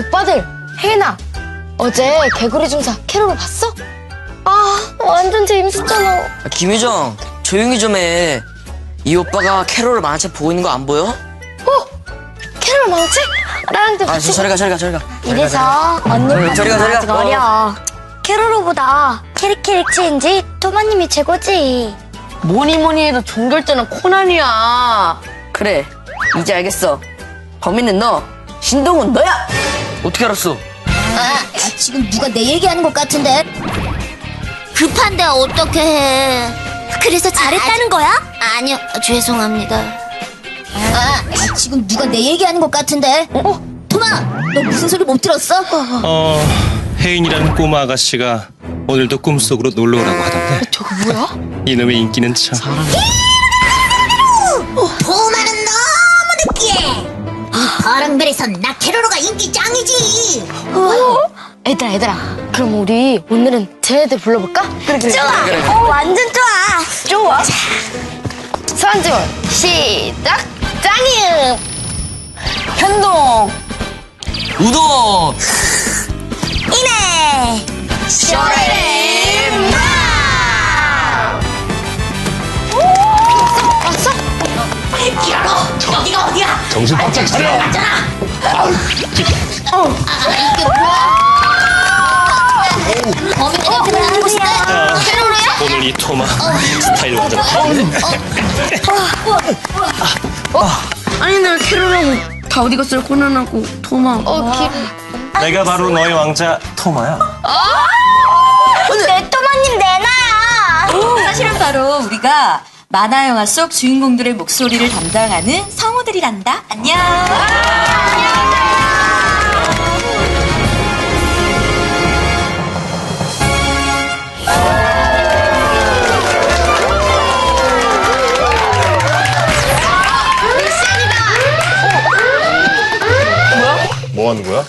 오빠들, 혜인아, 어제 개구리 중사 캐롤을 봤어? 아, 완전 재밌었잖아. 아, 김유정 조용히 좀 해. 이 오빠가 캐롤을 만화책 보고 있는 거 안 보여? 어? 캐롤 망치? 나랑도 아, 같이. 저, 저리 가, 저리 가, 저리 가. 이래서 언니보다 저리 가, 저리 가. 아직 어려. 캐롤로보다 캐릭캐릭 체인지 토마님이 최고지. 뭐니 뭐니 해도 종결자는 코난이야. 그래, 이제 알겠어. 범인은 너, 신동은 너야. 어떻게 알았어? 아, 지금 누가 내 얘기하는 것 같은데? 급한데 어떻게 해? 그래서 잘했다는 거야? 아니요, 죄송합니다. 아, 지금 누가 내 얘기하는 것 같은데? 어? 토마, 너 무슨 소리 못 들었어? 어, 혜인이라는 꼬마 아가씨가 오늘도 꿈속으로 놀러 오라고 하던데. 저거 뭐야? 이놈의 인기는 참. 토마는 너무 느끼해. 이 버랑별에선 나 캐로로가 인기 짱이지. 얘들아, 얘들아. 그럼 우리 오늘은 쟤네들 불러볼까? 그래, 그래. 좋아. 그래, 그래. 어, 완전 좋아. 좋아. 선지원, 시작. 짱이음. 현동. 우도! 이네. 쇼레 정신 바짝 차려. 맞잖아. 어. 아, 이게 뭐야? 범인 싶대. 캐로로야? 오늘 이 토마 스타일 완전 다른데. 아니, 나 캐롤하고 다 어디 갔어요? 코난하고 토마. 어, 기... 내가 바로 너의 왕자 토마야. 내 토마님 내놔야. 사실은 바로 우리가 만화 영화 속 주인공들의 목소리를 담당하는 성 우들이란다. 안녕. 뭐 하는 거야?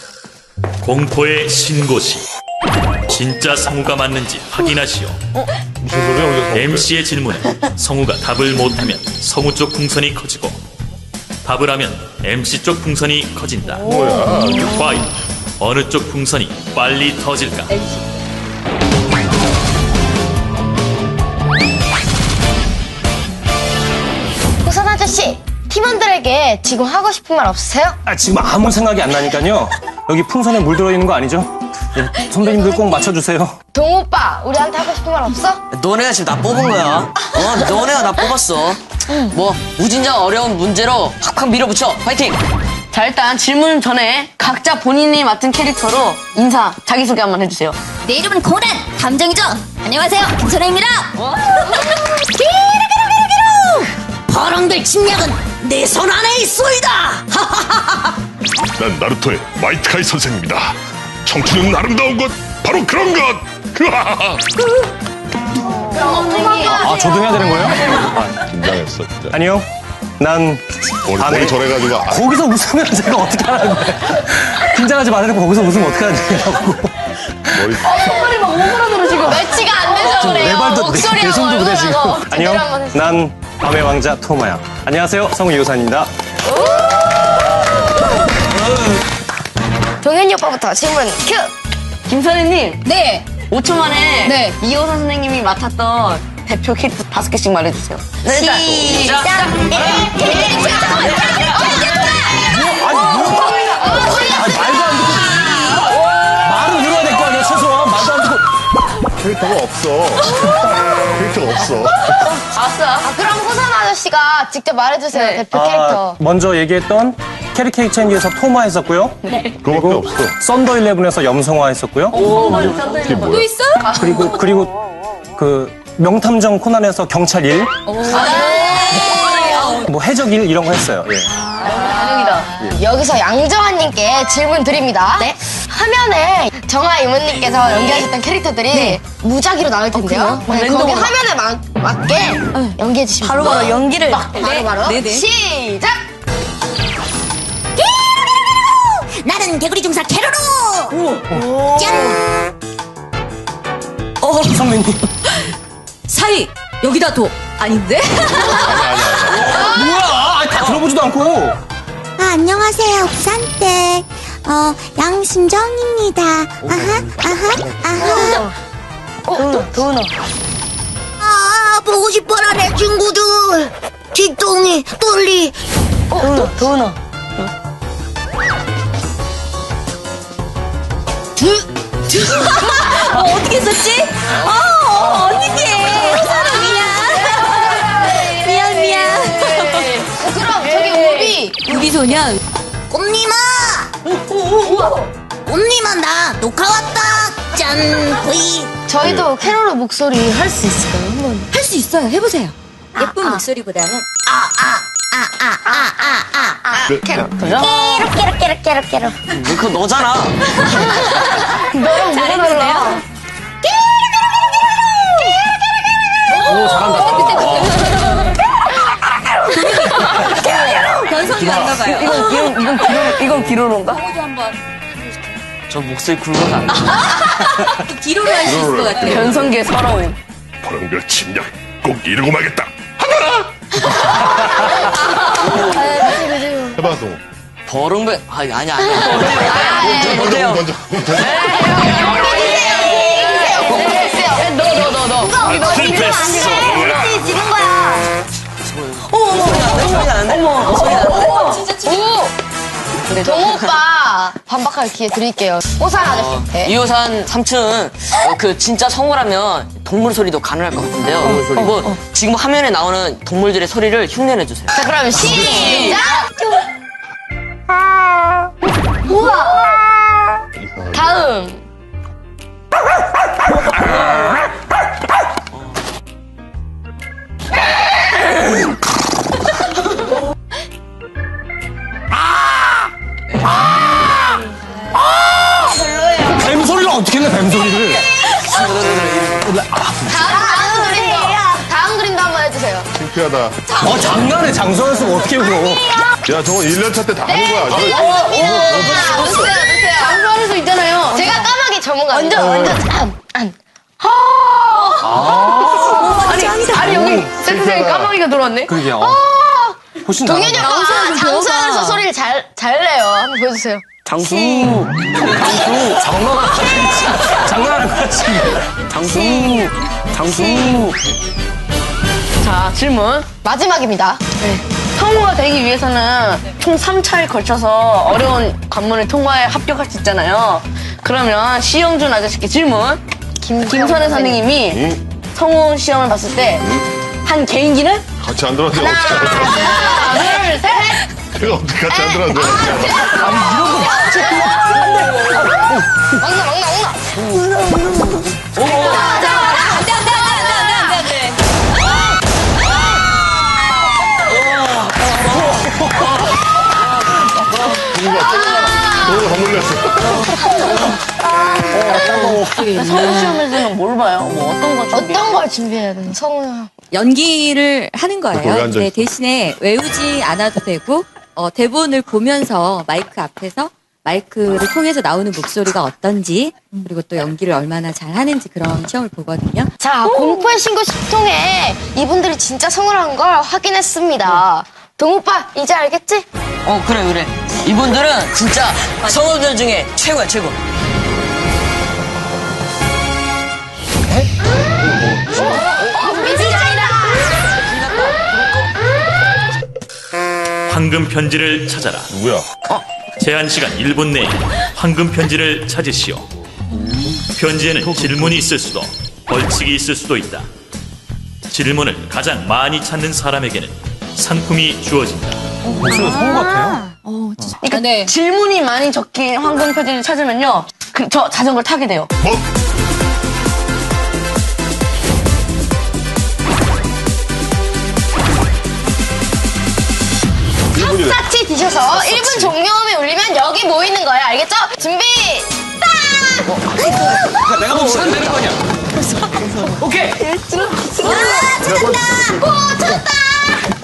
공포의 신고시 진짜 성우가 맞는지 확인하시오 무슨 소리야 MC의 질문에 성우가 답을 못하면 성우 쪽 풍선이 커지고 답을 하면 MC 쪽 풍선이 커진다 뭐야? 과연 어느 쪽 풍선이 빨리 터질까 우선 아저씨, 팀원들에게 지금 하고 싶은 말 없으세요? 아, 지금 아무 생각이 안 나니까요. 여기 풍선에 물 들어있는 거 아니죠? 예, 선배님들 꼭 맞춰주세요. 동 오빠, 우리한테 하고 싶은 말 없어? 너네가 지금 나 뽑은 거야. 어, 너네가 나 뽑았어. 뭐, 무진장 어려운 문제로 확확 밀어붙여. 파이팅! 자, 일단 질문 전에 각자 본인이 맡은 캐릭터로 인사, 자기소개 한번 해주세요. 내 이름은 고난 감정이죠. 안녕하세요, 김선혜입니다. 기르기르기르기르. 버렁들 침략은 내 손 안에 있소이다. 난 나루토의 마이트카이 선생입니다. 청춘은 아름다운 것 바로 그런 것. 아, 저도 해야 되는 거예요? 긴장했어 진짜. 아니요. 난 머리, 안 해. 머리 저래가지고 아, 거기서 웃으면 제가 어떻게 하라는 거예요? 긴장하지 말라고 거기서 웃으면 어떻게 하냐고. 머리 매치가 안 돼서 그래요. 내 발도 내, 목소리가 내 손도 그래 지금. 해주세요. 난 밤의 왕자 토마야. 안녕하세요. 성우 이호산입니다. 동현이 오빠부터 질문 큐. 김선혜님, 네. 5초 만에 네. 이호선 선생님이 맡았던 대표 캐릭터 다섯 개씩 말해주세요. 네, 시작. 말은 들어야 될 거 아니야 최소한 말도 안 듣고. 캐릭터가 없어. 캐릭터가 없어. 아, 그럼 호선 아저씨가 직접 말해주세요. 네. 대표 아, 캐릭터. 먼저 얘기했던 캐리케이 체인지에서 토마 했었고요. 그거밖에 없어. 썬더 일레븐에서 염성화 했었고요. 이게 뭐야? 그리고 그리고 그 명탐정 코난에서 경찰 일, 뭐 해적 일 이런 거 했어요. 예. 여기서 양정환님께 질문 드립니다. 네. 화면에 정아 이모님께서 연기하셨던 캐릭터들이 무작위로 나올 텐데요. 네, 거기 랜덤으로. 화면에 막, 맞게 연기해 주시면 바로 바로 연기를. 바로 바로 네, 네. 시작. 나는 개구리 중사 캐로로. 짠. 어, 선배님. 사이 여기다 둬. 아닌데? 뭐야? 아니, 다 들어보지도 않고. 아, 안녕하세요, 부산댁. 어, 양순정입니다. 아하, 아하, 아하. 도훈아, 도훈아. 아, 보고 싶어라, 내 친구들. 뒷동이, 똘리. 도훈 아, 도훈아. 어, 어떻게 했었지? 어, 어 언니께 사람이야. 미안 미안. 어, 그럼 저기 우비. 우리 소년 꼼님아! 꼼님아, 나 녹화 왔다. 짠, 호이. 저희도 캐롤의 목소리 할 수 있을까요? 한번. 할 수 있어요. 해보세요. 예쁜 목소리보다는 캐롤. 깨르깨르깨르깨르. 그거 너잖아. 잘해주세요. 오, 잘한다. 변성이 왔나 봐요. 이건, 이건, 이건 기로, 이건 한번 저 목소리 굵어서 안 돼. 또 기로로 할수 있을 것 같아요. 변성기의 서러움. 보령별 침략 꼭 이루고 말겠다. 해봐, 동. 버릉배, 아니, 아니, 아니. 어, 못해요. 먼저. 너, 오! 동호 오빠 반박할 기회 드릴게요. 호상 아저씨한테. 이호산 삼촌 어, 그 진짜 성우라면 동물 소리도 가능할 것 같은데요. 뭐 지금 화면에 나오는 동물들의 소리를 흉내내 주세요. 자, 그러면 시작! 다음. 창피하다. 어, 장난해. 장소였으면 어떻게 울어. 야, 저건 1년차 때 다 하는 거야. 저, 누세요, 누세요. 장수할 수 있잖아요. 제가 까마귀 전문가입니다. 완전, 완전. 안, 안. 아니, 아니, 여기 세트장에 까마귀가 들어왔네? 그러게요. 어. 훨씬 동현이 나아. 오빠 장수하면서 소리를 잘, 잘 내요. 한번 보여주세요. 장수, 장난하는 거야. 장난하는 거야, 지금. 장수, 장수. 자, 질문. 마지막입니다. 성우가 되기 위해서는 총 3차에 걸쳐서 어려운 관문을 통과해 합격할 수 있잖아요. 그러면 시영준 아저씨께 질문. 김선혜 선생님이 성우 시험을 봤을 때 한 개인기는? 같이 안 들었는데 어떻게? 하나, 둘, 셋. 그거 어떻게 같이 안 들었는데. 먹나, 먹나, 먹나. 너무 건물 렸어. 성우 시험에서는 뭘 봐요? 뭐 어떤 거 준비해요? 어떤 걸 준비해야 되는 성우 연기를 하는 거기 거예요. 앉아 근데 있어. 대신에 외우지 않아도 되고 어, 대본을 보면서 마이크 앞에서 마이크를 통해서 나오는 목소리가 어떤지 그리고 또 연기를 얼마나 잘 하는지 그런 시험을 보거든요. 자, 공포의 신고 10통에 이분들이 진짜 성우라는 걸 확인했습니다. 동오빠, 이제 알겠지? 어, 그래, 그래. 이분들은 진짜 성우들 중에 최고야, 최고. 황금 편지를 찾아라. 누구야? 제한 시간 1분 내에 황금 편지를 찾으시오. 편지에는 질문이 있을 수도 벌칙이 있을 수도 있다. 질문을 가장 많이 찾는 사람에게는 상품이 주어진다. 목소리가 성우 같아요. 그러니까 질문이 많이 적힌 황금 표지를 찾으면요. 그, 저 자전거를 타게 돼요. 뭐? 샅샅이 뒤셔서 1분 종료음이 울리면 여기 모이는 거예요. 알겠죠? 준비, 스타트! 내가 뭐 시간 되는 거냐? 오케이. 와, 찾았다. 오, 찾았다.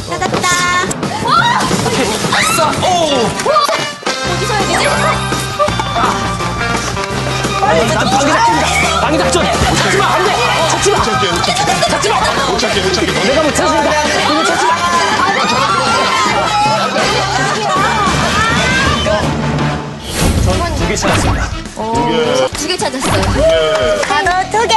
찾았다. 아싸. 오. 어디서 해야 되지? 난 방귀 작전이다. 방귀 작전. 찾지 마. 안 돼. 찾지 마. 못 찾게. 찾지 마. 못 찾게, 못 찾게. 내가 못 찾으니까. 이거 찾지 마. 두개 찾았습니다. 두개 찾았어요. 나도 두